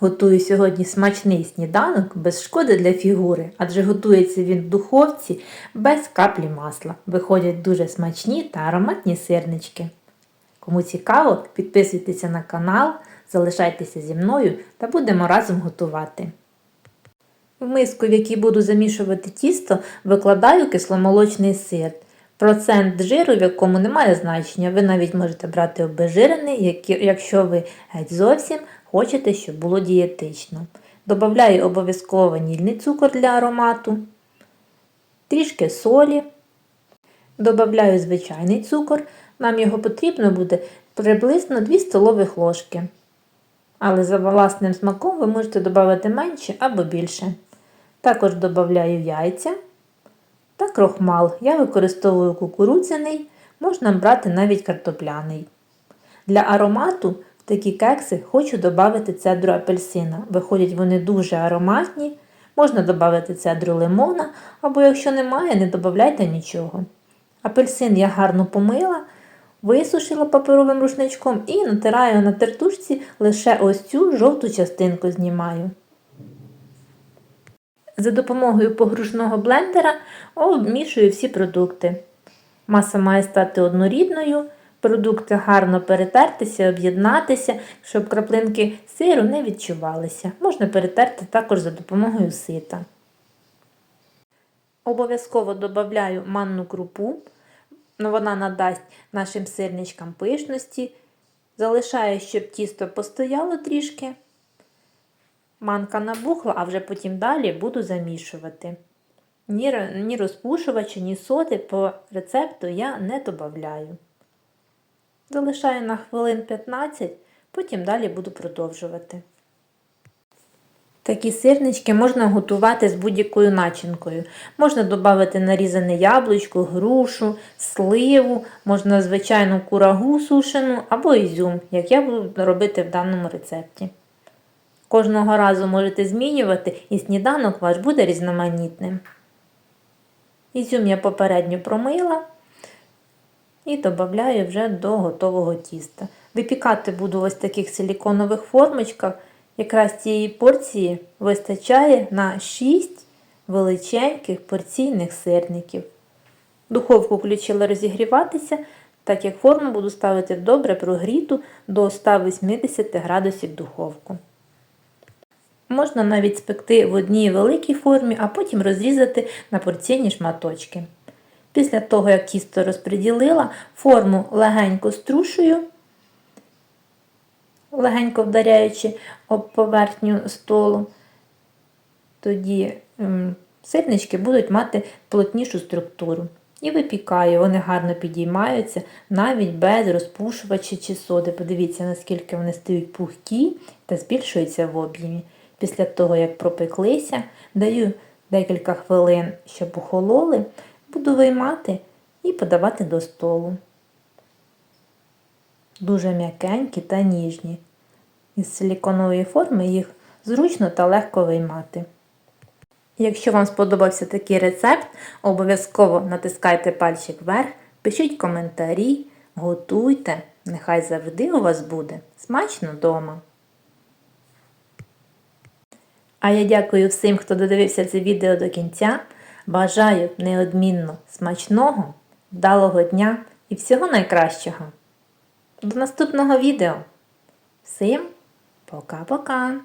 Готую сьогодні смачний сніданок без шкоди для фігури, адже готується він в духовці без каплі масла. Виходять дуже смачні та ароматні сирнички. Кому цікаво, підписуйтеся на канал, залишайтеся зі мною та будемо разом готувати. В миску, в якій буду замішувати тісто, викладаю кисломолочний сир. Процент жиру, в якому немає значення, ви навіть можете брати обезжирений, якщо ви геть зовсім хочете, щоб було дієтично. Добавляю обов'язково ванільний цукор для аромату, трішки солі, Добавляю звичайний цукор, нам його потрібно буде приблизно 2 столових ложки. Але за власним смаком ви можете додати менше або більше. Також додаю яйця та крохмал. Я використовую кукурудзяний, можна брати навіть картопляний. Для аромату в такі кекси хочу додати цедру апельсина. Виходять вони дуже ароматні. Можна додати цедру лимона, або якщо немає, не додавайте нічого. Апельсин я гарно помила, висушила паперовим рушничком і натираю на тертушці лише ось цю жовту частинку знімаю. За допомогою погружного блендера обмішую всі продукти. Маса має стати однорідною, продукти гарно перетертися, об'єднатися, щоб краплинки сиру не відчувалися. Можна перетерти також за допомогою сита. Обов'язково додаю манну крупу, ну, вона надасть нашим сирничкам пишності. Залишаю, щоб тісто постояло трішки. Манка набухла, а вже потім далі буду замішувати. Ні, ні розпушувача, ні соди по рецепту я не додаю. Залишаю на хвилин 15, потім далі буду продовжувати. Такі сирнички можна готувати з будь-якою начинкою. Можна додати нарізане яблучко, грушу, сливу, можна звичайну курагу сушену або ізюм, як я буду робити в даному рецепті. Кожного разу можете змінювати і сніданок ваш буде різноманітним. Ізюм я попередньо промила і додаю вже до готового тіста. Випікати буду ось таких силіконових формочках. Якраз цієї порції вистачає на 6 величеньких порційних сирників. Духовку включила розігріватися, так як форму буду ставити добре прогріту до 180 градусів духовку. Можна навіть спекти в одній великій формі, а потім розрізати на порційні шматочки. Після того, як тісто розподілила, форму легенько струшую, легенько вдаряючи об поверхню столу. Тоді ем, сирнички будуть мати плотнішу структуру. І випікаю, вони гарно підіймаються навіть без розпушувача чи соди. Подивіться, наскільки вони стають пухкі та збільшуються в об'ємі. Після того, як пропеклися, даю декілька хвилин, щоб охололи, буду виймати і подавати до столу. Дуже м'якенькі та ніжні. Із силіконової форми їх зручно та легко виймати. Якщо вам сподобався такий рецепт, обов'язково натискайте пальчик вверх, пишіть коментарі, готуйте. Нехай завжди у вас буде смачно вдома. А я дякую всім, хто додивився це відео до кінця. Бажаю неодмінно смачного, вдалого дня і всього найкращого. До наступного відео. Всім пока-пока!